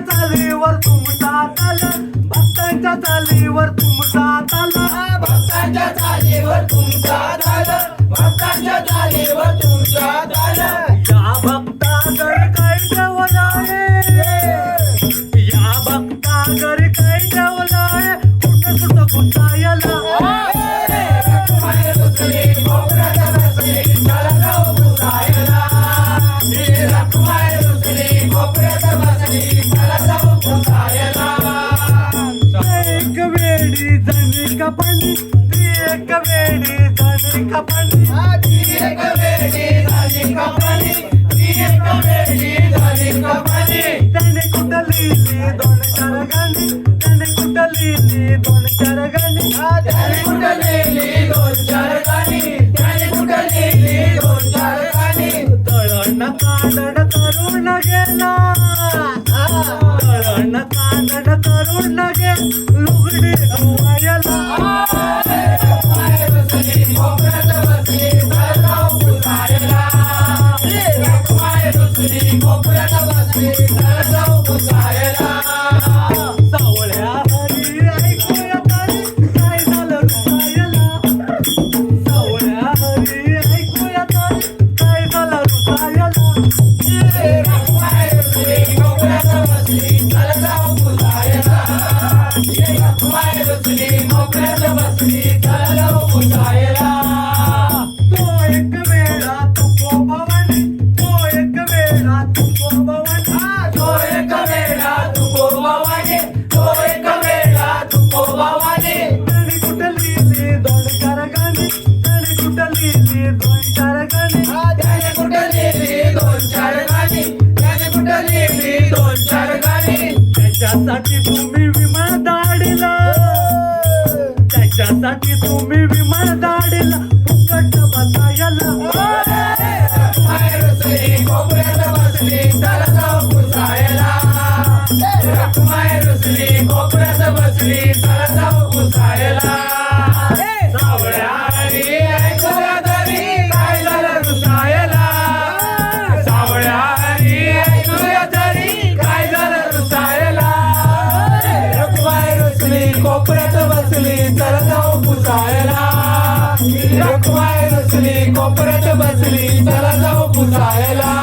चालीवर तुमचा ताल भक्तांच्या चालीवर तुमचा ताल भक्तांच्या चालीवर तुमचा जणी कपाणी ती एक वेळी जणी कपाणी ती एक वेळी झाली कपाली ती एक वेळी झाली कपाली त्याने कुठं लिहिली दोन चार गाणी त्याने कुठं लिहिली दोन चार गाणी रखमाय रुसली कोपऱ्यात बसली चला जाऊ पुसायला सावळ्या हरी ऐकूया तरी काय झालं रुसायला सावळ्या हरी ऐकूया तरी काय झालं रुसायला रखमाय रुसली कोपऱ्यात बसली चला जाऊ पुसायला रखमाय रुसली कोपऱ्यात बसली चला जाऊ पुसायला कुठं दोन चार गाणी त्याने कुठं लिहिली दोन चार गाणी त्याने कुठं दोन चार गाणी त्याच्यासाठी तुम्ही विमान दाढीला त्याच्यासाठी तुम्ही विमान दाढीला फुकट बसायला. रुसली कोपऱ्यात बसली चला जाऊ पुसायला रुसली कोपऱ्यात रखमाय कोपऱ्यात बसली चला पुसायला. रखवाय रुसली कोपऱ्यात बसली चला पुसायला.